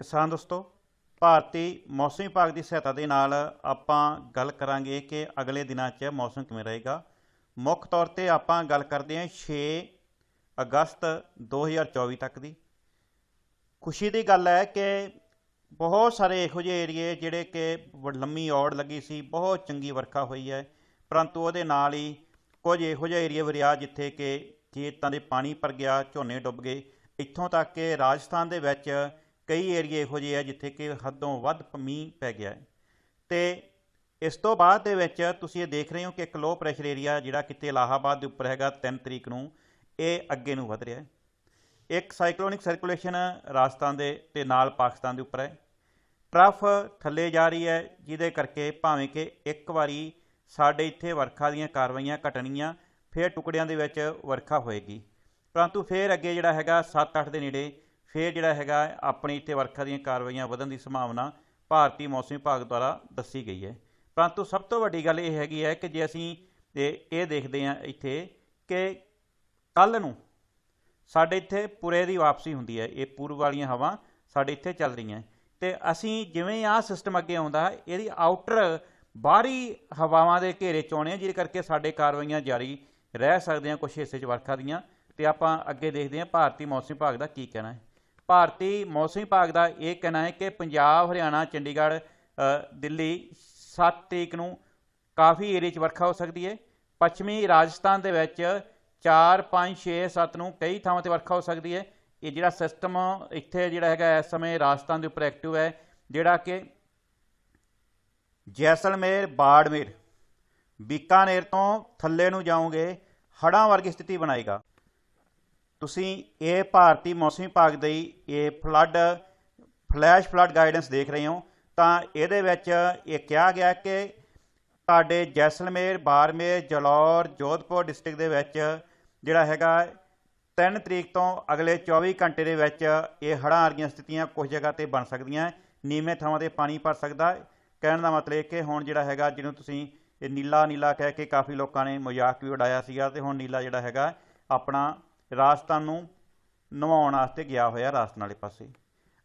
ਕਿਸਾਨ ਦੋਸਤੋ, ਭਾਰਤੀ ਮੌਸਮ ਵਿਭਾਗ ਦੀ ਸਹਾਇਤਾ ਦੇ ਨਾਲ ਆਪਾਂ ਗੱਲ ਕਰਾਂਗੇ ਕਿ ਅਗਲੇ ਦਿਨਾਂ 'ਚ ਮੌਸਮ ਕਿਵੇਂ ਰਹੇਗਾ। ਮੁੱਖ ਤੌਰ ਤੇ ਆਪਾਂ ਗੱਲ ਕਰਦੇ ਹਾਂ 6 ਅਗਸਤ 2024 ਤੱਕ ਦੀ। ਖੁਸ਼ੀ ਦੀ ਗੱਲ ਹੈ ਕਿ ਬਹੁਤ ਸਾਰੇ ਇਹੋ ਜਿਹੇ ਏਰੀਏ ਜਿਹੜੇ ਕਿ ਵ- ਲੰਮੀ ਔੜ ਲੱਗੀ ਸੀ, ਬਹੁਤ ਚੰਗੀ ਵਰਖਾ ਹੋਈ ਹੈ। ਪਰੰਤੂ ਉਹਦੇ ਨਾਲ ਹੀ ਕੁਝ ਇਹੋ ਜਿਹੇ ਏਰੀਏ ਵੀ ਰਿਹਾ ਜਿੱਥੇ ਕਿ ਖੇਤਾਂ ਦੇ ਪਾਣੀ ਭਰ ਗਿਆ, ਝੋਨੇ ਡੁੱਬ ਗਏ। ਇੱਥੋਂ ਤੱਕ ਕਿ ਰਾਜਸਥਾਨ ਦੇ ਵਿੱਚ ਕਈ ਏਰੀਏ ਇਹੋ ਜਿਹੇ ਆ ਜਿੱਥੇ ਕਿ ਹੱਦੋਂ ਵੱਧ ਮੀਂਹ ਪੈ ਗਿਆ ਹੈ। ਤੇ ਇਸ ਤੋਂ ਬਾਅਦ ਦੇ ਵਿੱਚ ਤੁਸੀਂ ਇਹ ਦੇਖ ਰਹੇ ਹੋ ਕਿ ਇੱਕ ਲੋ ਪ੍ਰੈਸ਼ਰ ਏਰੀਆ ਜਿਹੜਾ ਕਿਤੇ ਇਲਾਹਾਬਾਦ ਦੇ ਉੱਪਰ ਹੈਗਾ 3 ਤਰੀਕ ਨੂੰ, ਇਹ ਅੱਗੇ ਨੂੰ ਵਧ ਰਿਹਾ ਹੈ। ਇੱਕ ਸਾਈਕਲੋਨਿਕ ਸਰਕੂਲੇਸ਼ਨ ਰਾਜਸਥਾਨ ਦੇ ਤੇ ਨਾਲ ਪਾਕਿਸਤਾਨ ਦੇ ਉੱਪਰ ਹੈ। ਟਰਫ ਥੱਲੇ ਜਾ ਰਹੀ ਹੈ, ਜਿਹਦੇ ਕਰਕੇ ਭਾਵੇਂ ਕਿ ਇੱਕ ਵਾਰੀ ਸਾਡੇ ਇੱਥੇ ਵਰਖਾ ਦੀਆਂ ਕਾਰਵਾਈਆਂ ਘਟਣੀਆਂ ਫਿਰ ਟੁਕੜਿਆਂ ਦੇ ਵਿੱਚ ਵਰਖਾ ਹੋਏਗੀ। ਪਰੰਤੂ ਫਿਰ ਅੱਗੇ ਜਿਹੜਾ ਹੈਗਾ 7-8 ਦੇ ਨੇੜੇ ਫਿਰ ਜਿਹੜਾ ਹੈਗਾ ਆਪਣੀ ਇੱਥੇ ਵਰਖਾ ਦੀਆਂ ਕਾਰਵਾਈਆਂ ਵਧਣ ਦੀ ਸੰਭਾਵਨਾ ਭਾਰਤੀ ਮੌਸਮ ਵਿਭਾਗ ਦੁਆਰਾ ਦੱਸੀ ਗਈ ਹੈ। ਪਰੰਤੂ ਸਭ ਤੋਂ ਵੱਡੀ ਗੱਲ ਇਹ ਹੈਗੀ ਹੈ ਕਿ ਜੇ ਅਸੀਂ ਇਹ ਇਹ ਦੇਖਦੇ ਹਾਂ ਇੱਥੇ ਕਿ ਕੱਲ ਨੂੰ ਸਾਡੇ ਇੱਥੇ ਪੁਰੇ ਦੀ ਵਾਪਸੀ ਹੁੰਦੀ ਹੈ। ਇਹ ਪੂਰਬ ਵਾਲੀਆਂ ਹਵਾ ਸਾਡੇ ਇੱਥੇ ਚੱਲ ਰਹੀਆਂ ਤੇ ਅਸੀਂ ਜਿਵੇਂ ਆਹ ਸਿਸਟਮ ਅੱਗੇ ਆਉਂਦਾ ਹੈ, ਇਹਦੀ ਆਊਟਰ ਬਾਹਰੀ ਹਵਾਵਾਂ ਦੇ ਘੇਰੇ ਚ ਆਉਣੇ ਆ ਜਿਹਦੇ ਕਰਕੇ ਸਾਡੇ ਕਾਰਵਾਈਆਂ ਜਾਰੀ ਰਹਿ ਸਕਦੀਆਂ ਕੁਝ ਹਿੱਸੇ ਚ ਵਰਖਾ ਦੀਆਂ। ਤੇ ਆਪਾਂ ਅੱਗੇ ਦੇਖਦੇ ਹਾਂ ਭਾਰਤੀ ਮੌਸਮ ਵਿਭਾਗ ਦਾ ਕੀ ਕਹਿਣਾ ਹੈ। ਭਾਰਤੀ ਮੌਸਮ ਵਿਭਾਗ ਦਾ ਇਹ ਕਹਿਣਾ ਹੈ ਕਿ ਪੰਜਾਬ, ਹਰਿਆਣਾ, ਚੰਡੀਗੜ੍ਹ ਦਿੱਲੀ 7 ਤਰੀਕ ਨੂੰ ਕਾਫੀ ਏਰੀਆ 'ਚ ਵਰਖਾ ਹੋ ਸਕਦੀ ਹੈ। ਪੱਛਮੀ ਰਾਜਸਥਾਨ ਦੇ ਵਿੱਚ 4 5 6 7 ਨੂੰ ਕਈ ਥਾਵਾਂ ਤੇ ਵਰਖਾ ਹੋ ਸਕਦੀ ਹੈ। ਇਹ ਜਿਹੜਾ ਸਿਸਟਮ ਇੱਥੇ ਜਿਹੜਾ ਹੈਗਾ ਇਸ ਸਮੇਂ ਰਾਜਸਥਾਨ ਦੇ ਉੱਪਰ ਐਕਟਿਵ ਹੈ, ਜਿਹੜਾ ਕਿ ਜੈਸਲਮੇਰ, ਬਾੜਮੇਰ, ਬੀਕਾਨੇਰ ਤੋਂ ਥੱਲੇ ਨੂੰ ਜਾਓਗੇ, ਹੜ੍ਹਾਂ ਵਰਗੀ ਸਥਿਤੀ ਬਣਾਏਗਾ। ਤੁਸੀਂ ਇਹ ਭਾਰਤੀ ਮੌਸਮ ਵਿਭਾਗ ਦੀ ਇਹ ਫਲੱਡ ਫਲੈਸ਼ ਫਲੱਡ ਗਾਈਡੈਂਸ ਦੇਖ ਰਹੇ ਹੋ, ਤਾਂ ਇਹਦੇ ਵਿੱਚ ਇਹ ਕਿਹਾ ਗਿਆ ਕਿ ਤੁਹਾਡੇ ਜੈਸਲਮੇਰ, ਬਾਰਮੇਰ, ਜਲੌਰ, ਜੋਧਪੁਰ ਡਿਸਟ੍ਰਿਕਟ ਦੇ ਵਿੱਚ ਜਿਹੜਾ ਹੈਗਾ 3 ਤਰੀਕ ਤੋਂ ਅਗਲੇ 24 ਘੰਟੇ ਦੇ ਵਿੱਚ ਇਹ ਹੜ੍ਹਾਂ ਵਰਗੀਆਂ ਸਥਿਤੀਆਂ ਕੁਝ ਜਗ੍ਹਾ ਤੇ ਬਣ ਸਕਦੀਆਂ, ਨੀਵੇਂ ਥਾਵਾਂ ਤੇ ਪਾਣੀ ਭਰ ਸਕਦਾ। ਕਹਿਣ ਦਾ ਮਤਲਬ ਇਹ ਕਿ ਹੁਣ ਜਿਹੜਾ ਹੈਗਾ, ਜਿਹਨੂੰ ਤੁਸੀਂ ਇਹ ਨੀਲਾ ਨੀਲਾ ਕਹਿ ਕੇ ਕਾਫੀ ਲੋਕਾਂ ਨੇ ਮਜ਼ਾਕ ਵੀ ਉਡਾਇਆ ਸੀਗਾ, ਤੇ ਹੁਣ ਨੀਲਾ ਜਿਹੜਾ ਹੈਗਾ ਆਪਣਾ ਰਾਜਸਥਾਨ ਨੂੰ ਨਵਾਉਣ ਵਾਸਤੇ ਗਿਆ ਹੋਇਆ ਰਾਜਸਥਾਨ ਵਾਲੇ ਪਾਸੇ।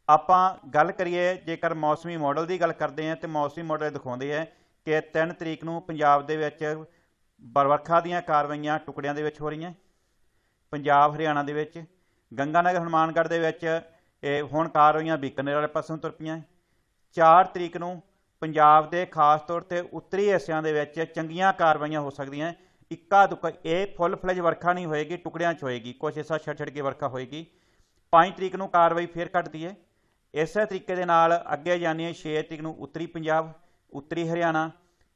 ਆਪਾਂ ਗੱਲ ਕਰੀਏ, ਜੇਕਰ ਮੌਸਮੀ ਮਾਡਲ ਦੀ ਗੱਲ ਕਰਦੇ ਹਾਂ ਤੇ ਮੌਸਮੀ ਮਾਡਲ ਦਿਖਾਉਂਦੇ ਹੈ ਕਿ 3 ਤਰੀਕ ਨੂੰ ਪੰਜਾਬ ਦੇ ਵਿੱਚ ਬਰਵਰਖਾ ਦੀਆਂ ਕਾਰਵਾਈਆਂ ਟੁਕੜਿਆਂ ਦੇ ਵਿੱਚ ਹੋ ਰਹੀਆਂ। ਪੰਜਾਬ, ਹਰਿਆਣਾ ਦੇ ਵਿੱਚ, ਗੰਗਾਨਗਰ, ਹਨੂਮਾਨਗੜ੍ਹ ਦੇ ਵਿੱਚ, ਇਹ ਹੁਣ ਕਾਰਵਾਈਆਂ ਬੀਕਾਨੇਰ ਵਾਲੇ ਪਾਸੋਂ ਤੁਰ ਪਈਆਂ। 4 ਤਰੀਕ ਨੂੰ ਪੰਜਾਬ ਦੇ ਖਾਸ ਤੌਰ ਤੇ ਉੱਤਰੀ ਹਿੱਸਿਆਂ ਦੇ ਵਿੱਚ ਚੰਗੀਆਂ ਕਾਰਵਾਈਆਂ ਹੋ ਸਕਦੀਆਂ। ਇੱਕਾ ਦੁੱਕਾ ਇਹ ਫੁੱਲ ਫਲੇਜ ਵਰਖਾ ਨਹੀਂ ਹੋਏਗੀ, ਟੁਕੜਿਆਂ 'ਚ ਹੋਏਗੀ, ਕੁਛ ਹਿੱਸਾ ਛੱਡ ਛੱਡ ਕੇ ਵਰਖਾ ਹੋਏਗੀ। 5 ਤਰੀਕ ਨੂੰ ਕਾਰਵਾਈ ਫੇਰ ਘਟਦੀ ਹੈ ਇਸੇ ਤਰੀਕੇ ਦੇ ਨਾਲ ਅੱਗੇ ਜਾਂਦੀ ਹੈ 6 ਤਰੀਕ ਨੂੰ ਉੱਤਰੀ ਪੰਜਾਬ, ਉੱਤਰੀ ਹਰਿਆਣਾ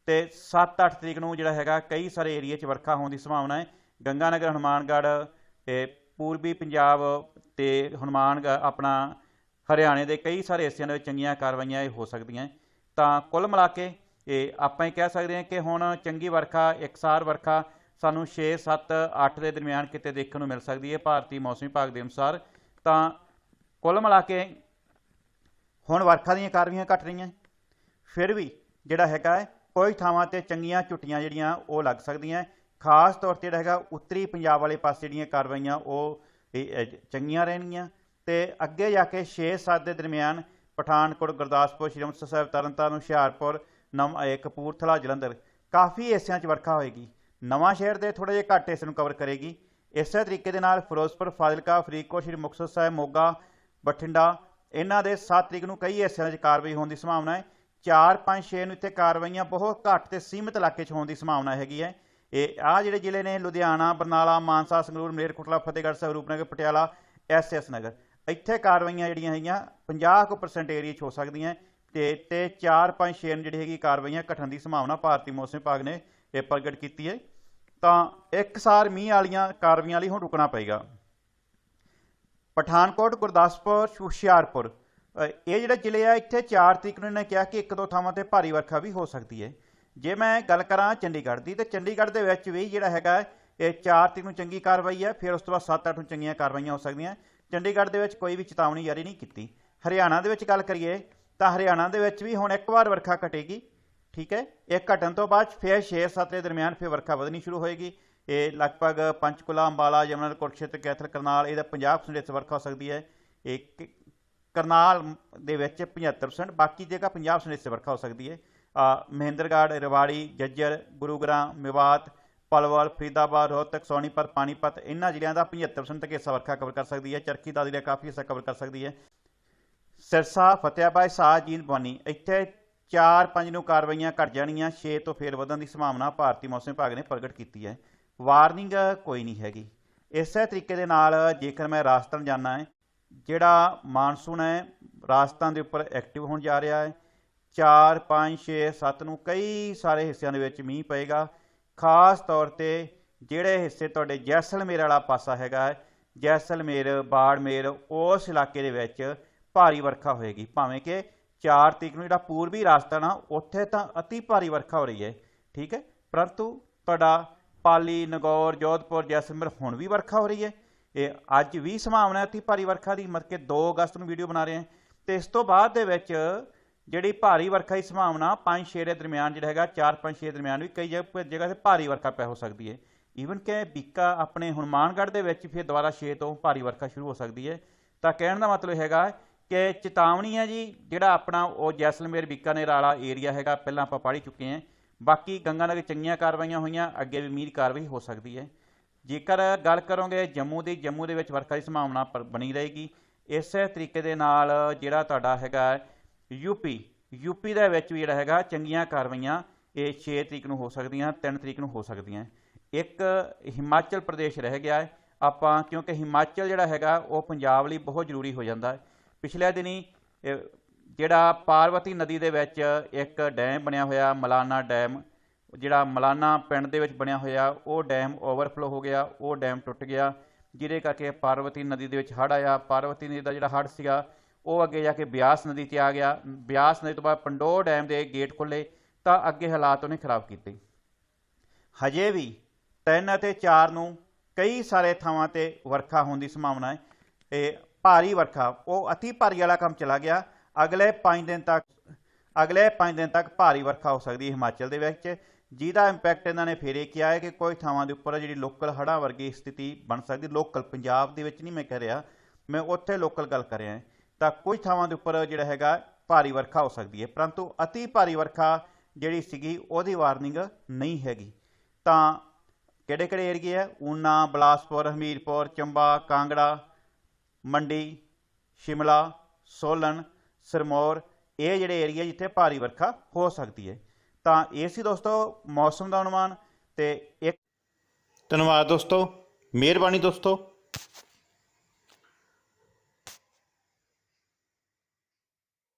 ਤੇ 7-8 ਤਰੀਕ ਨੂੰ ਜਿਹੜਾ ਹੈਗਾ ਕਈ ਸਾਰੇ ਏਰੀਏ 'ਚ ਵਰਖਾ ਹੋਣ ਦੀ ਸੰਭਾਵਨਾ ਹੈ ਗੰਗਾਨਗਰ, ਹਨੂਮਾਨਗੜ੍ਹ ਤੇ ਪੂਰਬੀ ਪੰਜਾਬ ਤੇ ਹਨੂਮਾਨਗੜ੍ਹ ਆਪਣਾ ਹਰਿਆਣੇ ਦੇ ਕਈ ਸਾਰੇ ਹਿੱਸਿਆਂ ਦੇ ਵਿੱਚ ਚੰਗੀਆਂ ਕਾਰਵਾਈਆਂ ਇਹ ਹੋ ਸਕਦੀਆਂ ਤਾਂ ਕੁੱਲ ਮਿਲਾ ਕੇ ਇਹ ਆਪਾਂ ਇਹ ਕਹਿ ਸਕਦੇ ਹਾਂ ਕਿ ਹੁਣ ਚੰਗੀ ਵਰਖਾ ਇਕਸਾਰ ਵਰਖਾ ਸਾਨੂੰ 6 7 8 ਦੇ ਦਰਮਿਆਨ ਕਿਤੇ ਦੇਖਣ ਨੂੰ ਮਿਲ ਸਕਦੀ ਹੈ ਭਾਰਤੀ ਮੌਸਮ ਵਿਭਾਗ ਦੇ ਅਨੁਸਾਰ। ਤਾਂ ਕੁੱਲ ਮਿਲਾ ਕੇ ਹੁਣ ਵਰਖਾ ਦੀਆਂ ਕਾਰਵਾਈਆਂ ਘਟ ਰਹੀਆਂ। ਫਿਰ ਵੀ ਜਿਹੜਾ ਹੈਗਾ ਹੈ, ਕੋਈ ਥਾਵਾਂ ਤੇ ਚੰਗੀਆਂ ਝੁੱਟੀਆਂ ਜਿਹੜੀਆਂ ਉਹ ਲੱਗ ਸਕਦੀਆਂ। ਖਾਸ ਤੌਰ ਤੇ ਜਿਹੜਾ ਹੈਗਾ ਉੱਤਰੀ ਪੰਜਾਬ ਵਾਲੇ ਪਾਸੇ ਜਿਹੜੀਆਂ ਕਾਰਵਾਈਆਂ ਉਹ ਇਹ, ਚੰਗੀਆਂ ਰਹਿਣਗੀਆਂ। ਤੇ ਅੱਗੇ ਜਾ ਕੇ 6-7 ਦੇ ਦਰਮਿਆਨ ਪਠਾਨਕੋਟ ਗੁਰਦਾਸਪੁਰ ਸ਼੍ਰੀ ਅੰਮ੍ਰਿਤਸਰ ਸਾਹਿਬ ਤਰਨਤਾਰਨ ਹੁਸ਼ਿਆਰਪੁਰ ਨਮ ਇਹ ਕਪੂਰਥਲਾ ਜਲੰਧਰ ਕਾਫੀ ਹਿੱਸਿਆਂ 'ਚ ਵਰਖਾ ਹੋਏਗੀ। ਨਵਾਂ ਸ਼ਹਿਰ ਦੇ ਥੋੜੇ ਜਿਹੇ ਘੱਟ ਹਿੱਸੇ ਨੂੰ ਕਵਰ ਕਰੇਗੀ। ਇਸੇ ਤਰੀਕੇ ਦੇ ਨਾਲ ਫਿਰੋਜ਼ਪੁਰ, ਫਾਜ਼ਿਲਕਾ, ਫਰੀਦਕੋਟ, ਸ਼੍ਰੀ ਮੁਕਤਸਰ ਸਾਹਿਬ, ਮੋਗਾ, ਬਠਿੰਡਾ, ਇਹਨਾਂ ਦੇ 7 ਤਰੀਕ ਨੂੰ ਕਈ ਹਿੱਸਿਆਂ 'ਚ ਕਾਰਵਾਈ ਹੋਣ ਦੀ ਸੰਭਾਵਨਾ ਹੈ। 4 5 6 ਨੂੰ ਇੱਥੇ ਕਾਰਵਾਈਆਂ ਬਹੁਤ ਘੱਟ ਤੇ ਸੀਮਿਤ ਇਲਾਕੇ 'ਚ ਹੋਣ ਦੀ ਸੰਭਾਵਨਾ ਹੈਗੀ ਹੈ। ਇਹ ਆ ਜਿਹੜੇ ਜ਼ਿਲ੍ਹੇ ਨੇ ਲੁਧਿਆਣਾ, ਬਰਨਾਲਾ, ਮਾਨਸਾ, ਸੰਗਰੂਰ, ਮਲੇਰਕੋਟਲਾ, ਫਤਿਹਗੜ੍ਹ ਸਾਹਿਬ, ਰੂਪਨਗਰ, ਪਟਿਆਲਾ ਐਸਐਸ ਨਗਰ। ਇੱਥੇ ਕਾਰਵਾਈਆਂ ਜਿਹੜੀਆਂ ਹੈਗੀਆਂ 50% ਏਰੀਆ 'ਚ ਹੋ ਸਕਦੀਆਂ। ਤੇ ਤੇ 4 5 6 ਨੂੰ ਜਿਹੜੀ ਹੈਗੀ ਕਾਰਵਾਈਆਂ ਘਟਣ ਦੀ ਸੰਭਾਵਨਾ ਭਾਰਤੀ ਮੌਸਮ ਵਿਭਾਗ ਨੇ ਇਹ ਪ੍ਰਗਟ ਕੀਤੀ ਹੈ। ਤਾਂ ਇੱਕਸਾਰ ਮੀਂਹ ਵਾਲੀਆਂ ਕਾਰਵਾਈਆਂ ਲਈ ਹੁਣ ਰੁਕਣਾ ਪਏਗਾ। ਪਠਾਨਕੋਟ, ਗੁਰਦਾਸਪੁਰ, ਹੁਸ਼ਿਆਰਪੁਰ ਇਹ ਜਿਹੜੇ ਜ਼ਿਲ੍ਹੇ ਆ, ਇੱਥੇ 4 ਤਰੀਕ ਨੂੰ ਇਹਨਾਂ ਕਿਹਾ ਕਿ ਇੱਕ ਦੋ ਥਾਵਾਂ ਤੇ ਭਾਰੀ ਵਰਖਾ ਵੀ ਹੋ ਸਕਦੀ ਹੈ। ਜੇ ਮੈਂ ਗੱਲ ਕਰਾਂ ਚੰਡੀਗੜ੍ਹ ਦੀ, ਤੇ ਚੰਡੀਗੜ੍ਹ ਦੇ ਵਿੱਚ ਵੀ ਜਿਹੜਾ ਹੈਗਾ, ਇਹ 4 ਤਰੀਕ ਨੂੰ ਚੰਗੀ ਕਾਰਵਾਈ ਹੈ, ਫਿਰ ਉਸ ਤੋਂ ਬਾਅਦ 7-8 ਨੂੰ ਚੰਗੀਆਂ ਕਾਰਵਾਈਆਂ ਹੋ ਸਕਦੀਆਂ। ਚੰਡੀਗੜ੍ਹ ਦੇ ਵਿੱਚ ਕੋਈ ਵੀ ਚੇਤਾਵਨੀ ਜਾਰੀ ਨਹੀਂ ਕੀਤੀ। ਹਰਿਆਣਾ ਦੇ ਵਿੱਚ ਗੱਲ ਕਰੀਏ ਤਾਂ ਹਰਿਆਣਾ ਦੇ ਵਿੱਚ ਵੀ ਹੁਣ ਇੱਕ ਵਾਰ ਵਰਖਾ ਘਟੇਗੀ, ਠੀਕ ਹੈ? ਇਹ ਘਟਣ ਤੋਂ ਬਾਅਦ ਫਿਰ 6-7 ਦੇ ਦਰਮਿਆਨ ਫਿਰ ਵਰਖਾ ਵਧਣੀ ਸ਼ੁਰੂ ਹੋਏਗੀ। ਇਹ ਲਗਭਗ ਪੰਚਕੁਲਾ, ਅੰਬਾਲਾ, ਯਮੁਨਾਨਗਰ, ਕੁਰਕਸ਼ੇਤਰ, ਕੈਥਲ, ਕਰਨਾਲ, ਇਹਦਾ 50% ਇਸ ਵਰਖਾ ਹੋ ਸਕਦੀ ਹੈ। ਇਹ ਕਰਨਾਲ ਦੇ ਵਿੱਚ 75% ਬਾਕੀ ਜਗ੍ਹਾ 50% ਹਿੱਸੇ ਵਰਖਾ ਹੋ ਸਕਦੀ ਹੈ। ਮਹਿੰਦਰਗੜ੍ਹ, ਰਿਵਾੜੀ, ਜੱਜਰ, ਗੁਰੂਗ੍ਰਾਮ, ਮੇਵਾਤ, ਪਲਵਲ, ਫਰੀਦਾਬਾਦ, ਰੋਹਤਕ, ਸੋਨੀਪਤ, ਪਾਣੀਪਤ, ਇਹਨਾਂ ਜ਼ਿਲ੍ਹਿਆਂ ਦਾ 75% ਤੱਕ ਹਿੱਸਾ ਵਰਖਾ ਕਵਰ ਕਰ ਸਕਦੀ ਹੈ। ਚਰਖੀ ਦਾ ਜ਼ਿਲ੍ਹਾ ਕਾਫੀ ਹਿੱਸਾ ਕਵਰ ਕਰ ਸਕਦੀ ਹੈ। ਸਿਰਸਾ ਫਤਿਆਬਾਦ ਸਾਹ ਜੀਂਦ ਬਵਾਨੀ ਇੱਥੇ 4-5 ਨੂੰ ਕਾਰਵਾਈਆਂ ਘਟ ਜਾਣੀਆਂ 6 ਤੋਂ ਫੇਰ ਵਧਣ ਦੀ ਸੰਭਾਵਨਾ ਭਾਰਤੀ ਮੌਸਮ ਵਿਭਾਗ ਨੇ ਪ੍ਰਗਟ ਕੀਤੀ ਹੈ। ਵਾਰਨਿੰਗ ਕੋਈ ਨਹੀਂ ਹੈਗੀ। ਇਸੇ ਤਰੀਕੇ ਦੇ ਨਾਲ ਜੇਕਰ ਮੈਂ ਰਾਜਸਥਾਨ ਜਾਣਾ ਹੈ, ਜਿਹੜਾ ਮਾਨਸੂਨ ਹੈ, ਰਾਜਸਥਾਨ ਦੇ ਉੱਪਰ ਐਕਟਿਵ ਹੋਣ ਜਾ ਰਿਹਾ ਹੈ। 4 5 6 7 ਨੂੰ ਕਈ ਸਾਰੇ ਹਿੱਸਿਆਂ ਦੇ ਵਿੱਚ ਮੀਂਹ ਪਏਗਾ। ਖਾਸ ਤੌਰ ਤੇ ਜਿਹੜੇ ਹਿੱਸੇ ਤੁਹਾਡੇ ਜੈਸਲਮੇਰ ਵਾਲਾ ਪਾਸਾ ਹੈਗਾ ਹੈ, ਜੈਸਲਮੇਰ, ਬਾੜਮੇਰ, ਉਸ ਇਲਾਕੇ ਦੇ ਵਿੱਚ ਭਾਰੀ ਵਰਖਾ ਹੋਏਗੀ। ਭਾਵੇਂ ਕਿ 4 ਤਰੀਕ ਨੂੰ ਜਿਹੜਾ ਪੂਰਬੀ ਰਾਜਸਥਾਨ ਆ ਉੱਥੇ ਤਾਂ ਅਤੀ ਭਾਰੀ ਵਰਖਾ ਹੋ ਰਹੀ ਹੈ। ਠੀਕ ਹੈ? ਪਰੰਤੂ ਤੁਹਾਡਾ ਪਾਲੀ, ਨਗੌਰ, ਜੋਧਪੁਰ, ਜੈਸਲਮੇਰ ਹੁਣ ਵੀ ਵਰਖਾ ਹੋ ਰਹੀ ਹੈ। ਇਹ ਅੱਜ ਵੀ ਸੰਭਾਵਨਾ ਅਤੀ ਭਾਰੀ ਵਰਖਾ ਦੀ, ਮਤਲਬ ਕਿ 2 ਅਗਸਤ ਨੂੰ ਵੀਡੀਓ ਬਣਾ ਰਹੇ ਹਾਂ। ਤੇ ਇਸ ਤੋਂ ਬਾਅਦ ਦੇ ਵਿੱਚ ਜਿਹੜੀ ਭਾਰੀ ਵਰਖਾ ਦੀ ਸੰਭਾਵਨਾ 5-6 ਦੇ ਦਰਮਿਆਨ ਜਿਹੜਾ ਹੈਗਾ 4-5-6 ਦੇ ਦਰਮਿਆਨ ਵੀ ਕਈ ਜਗ੍ਹਾ ਜਗ੍ਹਾ ਤੇ ਭਾਰੀ ਵਰਖਾ ਪੈ ਹੋ ਸਕਦੀ ਹੈ। ਈਵਨ ਕਿ ਬੀਕਾ ਆਪਣੇ ਹਨੂਮਾਨਗੜ੍ਹ ਦੇ ਵਿੱਚ ਫਿਰ ਦੁਬਾਰਾ 6 ਤੋਂ ਭਾਰੀ ਵਰਖਾ ਸ਼ੁਰੂ ਹੋ ਸਕਦੀ ਹੈ। ਤਾਂ ਕਹਿਣ ਦਾ ਮਤਲਬ ਹੈਗਾ ਕਿ ਚੇਤਾਵਨੀ ਹੈ ਜੀ, ਜਿਹੜਾ ਆਪਣਾ ਉਹ ਜੈਸਲਮੇਰ ਬੀਕਾਨੇਰ ਵਾਲਾ ਏਰੀਆ ਹੈਗਾ, ਪਹਿਲਾਂ ਆਪਾਂ ਪੜ੍ਹ ਹੀ ਚੁੱਕੇ ਹਾਂ। ਬਾਕੀ ਗੰਗਾ ਨਗਰ ਚੰਗੀਆਂ ਕਾਰਵਾਈਆਂ ਹੋਈਆਂ, ਅੱਗੇ ਵੀ ਮੀਂਹ ਕਾਰਵਾਈ ਹੋ ਸਕਦੀ ਹੈ। ਜੇਕਰ ਗੱਲ ਕਰੋਗੇ ਜੰਮੂ ਦੀ, ਜੰਮੂ ਦੇ ਵਿੱਚ ਵਰਖਾ ਦੀ ਸੰਭਾਵਨਾ ਪਰ- ਬਣੀ ਰਹੇਗੀ। ਇਸੇ ਤਰੀਕੇ ਦੇ ਨਾਲ ਜਿਹੜਾ ਤੁਹਾਡਾ ਹੈਗਾ ਯੂਪੀ ਯੂਪੀ ਦੇ ਵਿੱਚ ਵੀ ਜਿਹੜਾ ਹੈਗਾ, ਚੰਗੀਆਂ ਕਾਰਵਾਈਆਂ ਇਹ 6 ਤਰੀਕ ਨੂੰ ਹੋ ਸਕਦੀਆਂ 3 ਤਰੀਕ ਨੂੰ ਹੋ ਸਕਦੀਆਂ। ਇੱਕ ਹਿਮਾਚਲ ਪ੍ਰਦੇਸ਼ ਰਹਿ ਗਿਆ ਹੈ। ਆਪਾਂ ਕਿਉਂਕਿ ਹਿਮਾਚਲ ਜਿਹੜਾ ਹੈਗਾ, ਉਹ ਪੰਜਾਬ ਲਈ ਬਹੁਤ ਜ਼ਰੂਰੀ ਹੋ ਜਾਂਦਾ ਹੈ। ਪਿਛਲੇ ਦਿਨੀ ਜਿਹੜਾ ਪਾਰਵਤੀ ਨਦੀ ਦੇ ਵਿੱਚ ਇੱਕ ਡੈਮ ਬਣਿਆ ਹੋਇਆ, ਮਲਾਨਾ ਡੈਮ, ਜਿਹੜਾ ਮਲਾਨਾ ਪਿੰਡ ਦੇ ਵਿੱਚ ਬਣਿਆ ਹੋਇਆ, ਉਹ ਡੈਮ ਓਵਰਫਲੋ ਹੋ ਗਿਆ, ਉਹ ਡੈਮ ਟੁੱਟ ਗਿਆ, ਜਿਹਦੇ ਕਰਕੇ ਪਾਰਵਤੀ ਨਦੀ ਦੇ ਵਿੱਚ ਹੜ੍ਹ ਆਇਆ। ਪਾਰਵਤੀ ਨਦੀ ਦਾ ਜਿਹੜਾ ਹੜ੍ਹ ਸੀਗਾ, ਉਹ ਅੱਗੇ ਜਾ ਕੇ ਬਿਆਸ ਨਦੀ 'ਤੇ ਆ ਗਿਆ। ਬਿਆਸ ਨਦੀ ਤੋਂ ਬਾਅਦ ਪੰਡੋ ਡੈਮ ਦੇ ਗੇਟ ਖੁੱਲੇ ਤਾਂ ਅੱਗੇ ਹਾਲਾਤ ਉਹਨੇ ਖਰਾਬ ਕੀਤੇ। ਹਜੇ ਵੀ 3 ਅਤੇ 4 ਨੂੰ ਕਈ ਸਾਰੇ ਥਾਵਾਂ ਤੇ ਵਰਖਾ ਹੋਣ ਦੀ ਸੰਭਾਵਨਾ ਹੈ। ਇਹ ਭਾਰੀ ਵਰਖਾ। ਉਹ ਅਤੀ ਭਾਰੀ ਵਾਲਾ ਕੰਮ ਚਲਾ ਗਿਆ। ਅਗਲੇ 5 ਦਿਨ ਤੱਕ, ਅਗਲੇ 5 ਦਿਨ ਤੱਕ ਭਾਰੀ ਵਰਖਾ ਹੋ ਸਕਦੀ ਹੈ ਹਿਮਾਚਲ ਦੇ ਵਿੱਚ। ਜਿਹਦਾ ਇੰਪੈਕਟ ਇਹਨਾਂ ਨੇ ਫੇਰ ਇਹ ਕਿਹਾ ਹੈ ਕਿ ਕੋਈ ਥਾਵਾਂ ਦੇ ਉੱਪਰ ਜਿਹੜੀ ਲੋਕਲ ਹੜ੍ਹਾਂ ਵਰਗੀ ਸਥਿਤੀ ਬਣ ਸਕਦੀ ਲੋਕਲ ਪੰਜਾਬ ਦੇ ਵਿੱਚ ਨਹੀਂ ਮੈਂ ਕਹਿ ਰਿਹਾ। ਮੈਂ ਉੱਥੇ ਲੋਕਲ ਗੱਲ ਕਰ ਰਿਹਾ ਤਾਂ ਕੁਝ ਥਾਵਾਂ ਦੇ ਉੱਪਰ ਜਿਹੜਾ ਹੈਗਾ ਭਾਰੀ ਵਰਖਾ ਹੋ ਸਕਦੀ ਹੈ। ਪਰੰਤੂ ਅਤੀ ਭਾਰੀ ਵਰਖਾ ਜਿਹੜੀ ਸੀਗੀ, ਉਹਦੀ ਵਾਰਨਿੰਗ ਨਹੀਂ ਹੈਗੀ। ਤਾਂ ਕਿਹੜੇ ਕਿਹੜੇ ਏਰੀਏ ਹੈ ਊਨਾ, ਬਲਾਸਪੁਰ, ਹਮੀਰਪੁਰ, ਚੰਬਾ, ਕਾਂਗੜਾ ਮੰਡੀ, ਸ਼ਿਮਲਾ, ਸੋਲਨ, ਸਰਮੌਰ, ਇਹ ਜਿਹੜੇ ਏਰੀਆ ਜਿੱਥੇ ਭਾਰੀ ਵਰਖਾ ਹੋ ਸਕਦੀ ਹੈ। ਤਾਂ ਇਹ ਸੀ ਦੋਸਤੋ ਮੌਸਮ ਦਾ ਅਨੁਮਾਨ ਤੇ ਇੱਕ ਧੰਨਵਾਦ ਦੋਸਤੋ, ਮਿਹਰਬਾਨੀ ਦੋਸਤੋ।